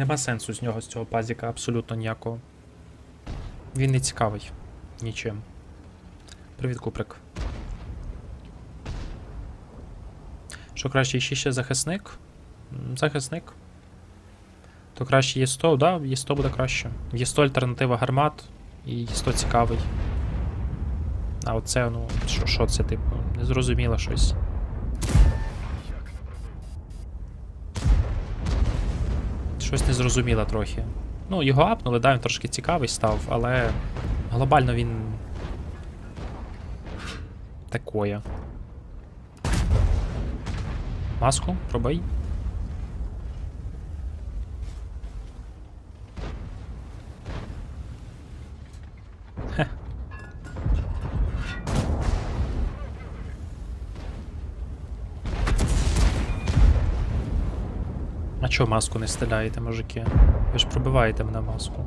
Нема сенсу з нього, з цього пазіка, абсолютно ніякого. Він не цікавий нічим. Привіт, Куприк. Що краще, ще ще захисник? Захисник. То краще є 100, да, є 100 буде краще. Є 100 альтернатива гармат, і є 100 цікавий. А оце, ну, що, що це, типу, незрозуміло щось. Щось незрозуміло трохи. Ну, його апнули, да, він трошки цікавий став, але глобально він. Такое. Маску, пробий. Хе. Чого маску не стріляєте, мужики? Ви ж пробиваєте мене маску.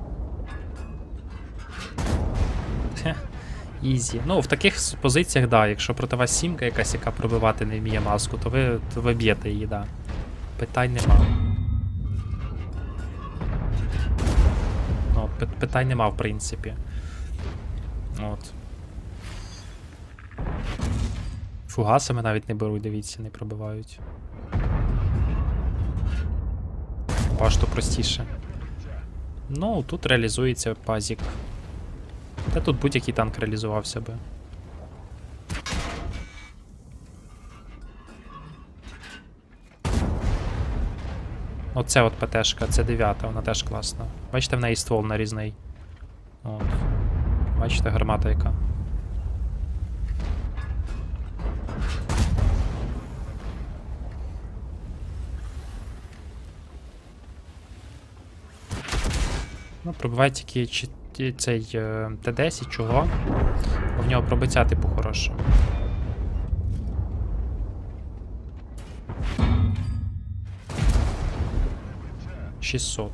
Ізі. Ну, в таких позиціях, да, якщо проти вас сімка якась, яка пробивати не вміє маску, то ви, то ви б'єте її, да. Питань нема. Ну, питань нема, в принципі. От. Фугасами навіть не беруть, дивіться, не пробивають. Пашто простіше. Ну, тут реалізується пазік. Та тут будь-який танк реалізувався би. Оце от ПТшка, це дев'ята, вона теж класна. Бачите, в неї ствол нарізний. От. Бачите, гармата яка. Ну, пробивай тільки цей е, Т10, чого? Бо в нього пробиття, типу, хороше. Шістсот.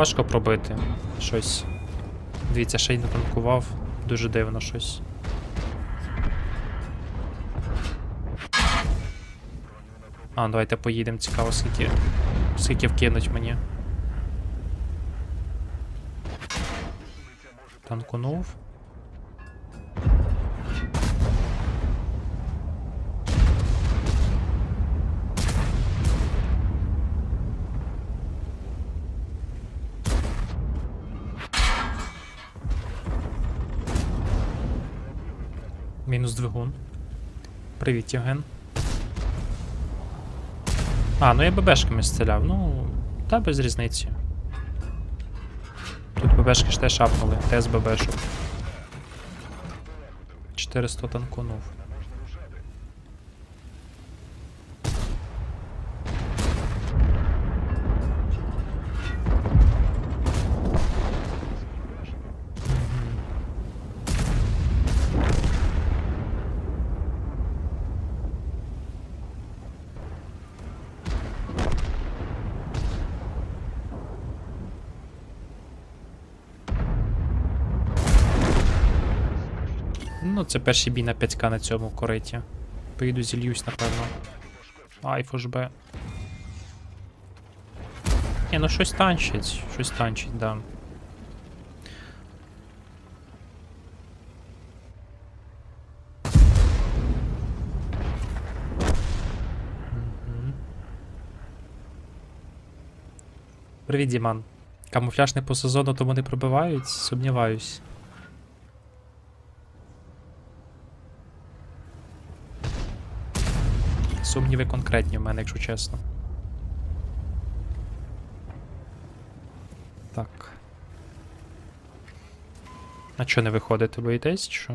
Важко пробити щось. Дивіться, ще й не танкував. Дуже дивно щось. А, давайте поїдемо, цікаво, скільки. Скільки вкинуть мені. Танкунув. Мінус двигун. Привіт, Євген. А, ну я ББшками стріляв. Ну, та без різниці. Тут ББшки ж теж шапнули, ТС ББшок. 400 танкунув. Ну, це перший бій на 5к на цьому кориті. Поїду зільюсь, напевно. Ай, фошбе. Ні, ну щось танчить, щось танчить, да. Привіт, Діман. Камуфляж не по сезону, тому не пробивають? Сумніваюсь. Сумніви конкретні в мене, якщо чесно. Так. А що не виходите? Боїтесь, чи що?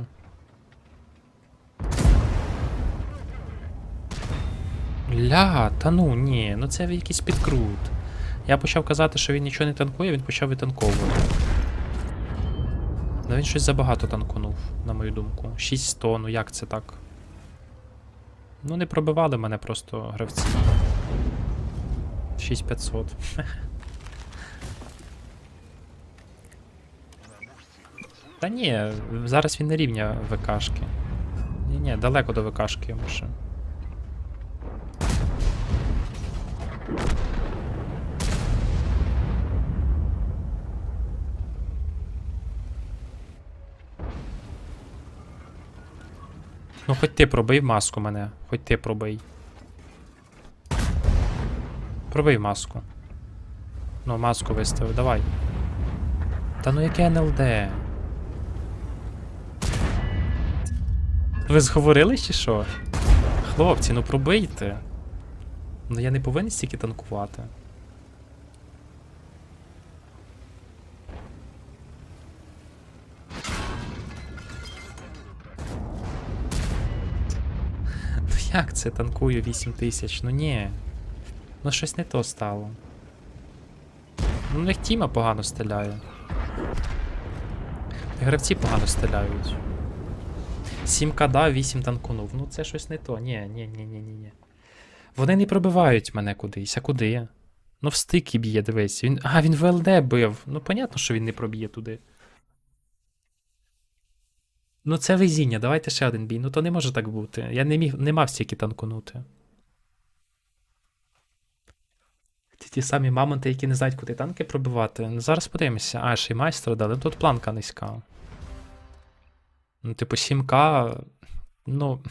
Ля, та ну ні, ну це якийсь підкрут. Я почав казати, що він нічого не танкує, він почав витанковувати. Ну він щось забагато танкунув, на мою думку. 600, ну як це так? Ну не пробивали мене просто гравці. 6500. Та ні, зараз він не рівня ВКшки. Ні, ні, далеко до ВКшки йому ще. Ну, хоч ти пробий маску мене, хоч ти пробий. Пробий маску. Ну, маску виставив, давай. Та ну яке НЛД? Ви зговорили чи що? Хлопці, ну пробийте. Ну я не повинен стільки танкувати. Як це танкую 8 тисяч? Ну ні. Ну щось не то стало. Ну, у них Тіма погано стріляє. Гравці погано стріляють. 7к дав, 8 танкунув. Ну це щось не то. Ні, ні, ні, ні, ні. Вони не пробивають мене кудись, а куди? Ну в стики б'є, дивись. Він... А, він в ЛД бив. Ну, понятно, що він не проб'є туди. Ну, це везіння, давайте ще один бій. Ну то не може так бути. Я не міг, не мав стільки танкунути. Ті, ті самі мамонти, які не знають, куди танки пробивати. Ну, зараз подивимося. А, ще й майстра дали. Ну, Тут планка низька. Ну, типу, 7К. Ну.